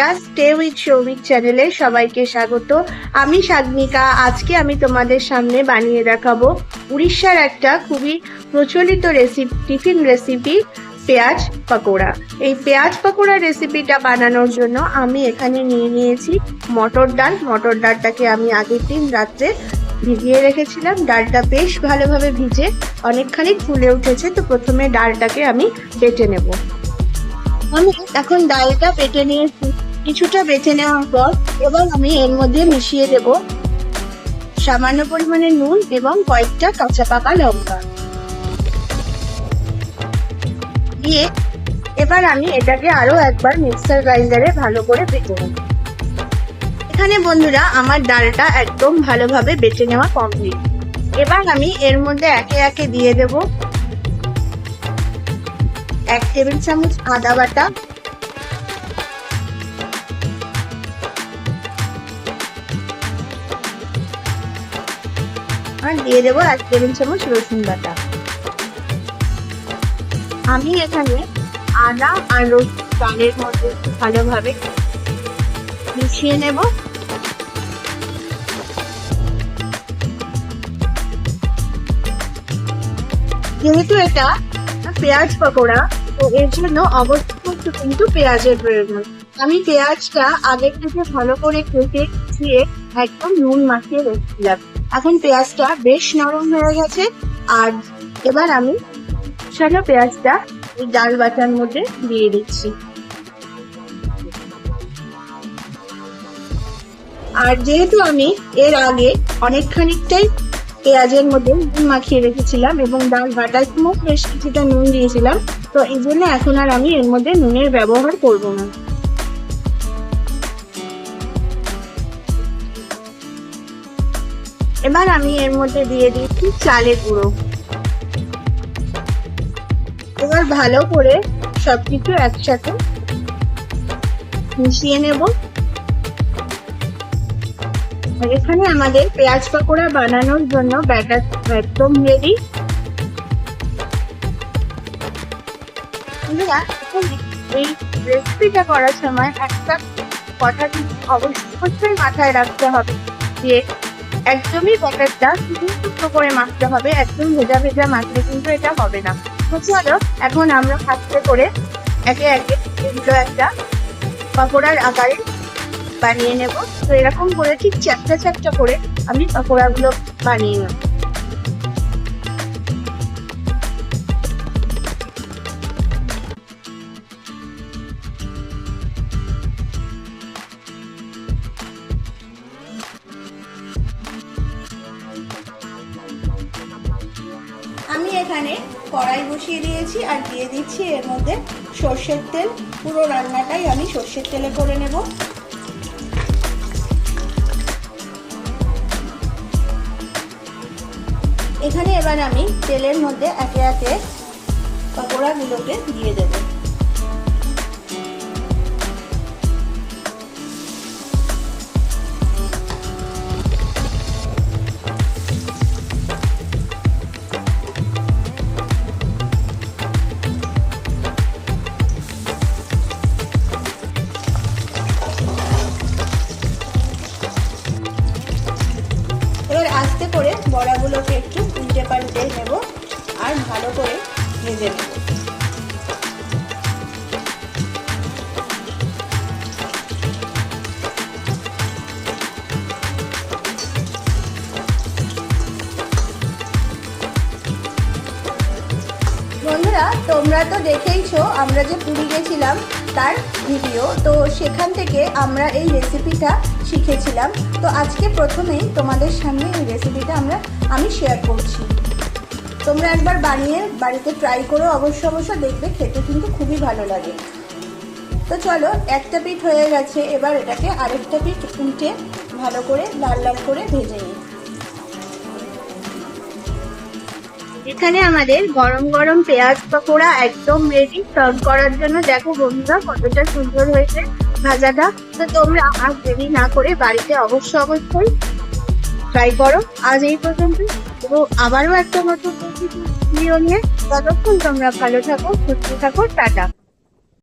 ভাজা stay with Soumik চ্যানেলে সবাইকে স্বাগত। আমি সাগনিকা। আজকে আমি তোমাদের সামনে বানিয়ে দেখাবো উড়িষ্যার একটা খুবই প্রচলিত রেসিপি টিফিন রেসিপি পেঁয়াজ পাকোড়া। এই পেঁয়াজ পাকোড়া রেসিপিটা বানানোর জন্য আমি এখানে নিয়ে নিয়েছি মটর ডাল। মটর ডালটাকে আমি আগের দিন রাত্রে ভিজিয়ে রেখেছিলাম। ডালটা বেশ ভালোভাবে ভিজে অনেকখানি ফুলে উঠেছে। তো প্রথমে ডালটাকে আমি বেটে নেব। আমি এখন ডালটা বেটে নিয়েছি। কিছুটা বেটে নেওয়ার পর এবার আমি এর মধ্যে মিশিয়ে দেব সামান্য পরিমাণে নুন এবং কয়েকটা কাঁচা পাকা লঙ্কা। দিয়ে এবার আমি এটাকে আরও একবার মিক্সার গ্রাইন্ডারে ভালো করে বেটে নেব। এখানে বন্ধুরা, আমার ডালটা একদম ভালোভাবে বেটে নেওয়া কমপ্লিট এবার আমি এর মধ্যে একে একে দিয়ে দেব। এক টেবিল চামচ আদা বাটা আর দিয়ে দেবো এক টেবিল চামচ রসুন বাটা। আমি এখানে আদা আর রসুন ডালের মধ্যে ভালোভাবে মিশিয়ে নেব। যেহেতু এটা পেঁয়াজ পকোড়া, তো এর জন্য অবশ্যই কিন্তু পেঁয়াজের প্রয়োজন। আমি পেঁয়াজটা আগের থেকে ভালো করে কেটে ধুয়ে একদম নুন মাখিয়ে রেখেছিলাম এখন পেঁয়াজটা বেশ নরম হয়ে গেছে। আর এবার আমি সাদা পেঁয়াজটা এই ডাল বাটার মধ্যে দিয়ে দিচ্ছি। আর যেহেতু আমি এর আগে অনেক খানিকটাই পেঁয়াজের মধ্যে নুন মাখিয়ে রেখেছিলাম এবং ডাল বাটার সময়ও বেশ কিছুটা নুন দিয়েছিলাম, তো এই জন্য এখন আর আমি এর মধ্যে নুনের ব্যবহার করব না। এবার আমি এর মধ্যে দিয়ে দিচ্ছি চালের গুঁড়ো। এবার ভালো করে সবকিছু একসাথে মিশিয়ে নেব। এখানে আমাদের পেঁয়াজ পাকোড়া বানানোর জন্য ব্যাটার একদম রেডি এই রেসিপিটা করার সময় একটা কথা অবশ্যই মাথায় রাখতে হবে যে একদমই পকেটটা শুধু টুকরো করে মাখতে হবে, একদম ভেজা ভেজা মাখলে কিন্তু এটা হবে না। তো চলো এখন আমরা হাতে করে একে একে দুটো একটা পাকোড়ার আকারে বানিয়ে নেব। তো এরকম করে ঠিক চ্যাপটা চ্যাপটা করে আমি পাকোড়াগুলো বানিয়ে নেব। এখানে কড়াই বসিয়ে দিয়েছি আর দিয়ে দিচ্ছি এর মধ্যে সর্ষের তেল। পুরো রান্নাটাই আমি সর্ষের তেলে করে নেব। এখানে এবার আমি তেলের মধ্যে একে একে পকোড়াগুলোকে দিয়ে দেবো। বড়াগুলোকে একটু উল্টে পাল্টে নেব আর ভালো করে ভেজে নেব। বন্ধুরা, তোমরা তো দেখেইছো, আমরা যে পুরী গেছিলাম তার ভিডিও, তো সেখান থেকে আমরা এই রেসিপিটা শিখেছিলাম। তো আজকে প্রথমেই তোমাদের সামনে এই রেসিপিটা আমরা, আমি শেয়ার করছি। তোমরা একবার বানিয়ে বাড়িতে ট্রাই করো, অবশ্য অবশ্য দেখবে খেতে কিন্তু খুবই ভালো লাগে। তো চলো, একটা পিঠ হয়ে গেছে, এবার এটাকে আরেকটা পিঠ উল্টে ভালো করে লাল লাল করে ভেজে নিই। এখানে আমাদের গরম গরম পেঁয়াজ পকোড়া একদম রেডি সার্ভ করার জন্য। দেখো বন্ধুরা, কতটা সুন্দর হয়েছে ভাজাটা। তো তোমরা আর দেরি না করে বাড়িতে অবশ্য অবশ্যই ট্রাই করো। আজ এই পর্যন্ত এবং আবারও একটা নতুন নিয়ে। ততক্ষণ তোমরা ভালো থাকো, সুস্থ থাকো, টাটা।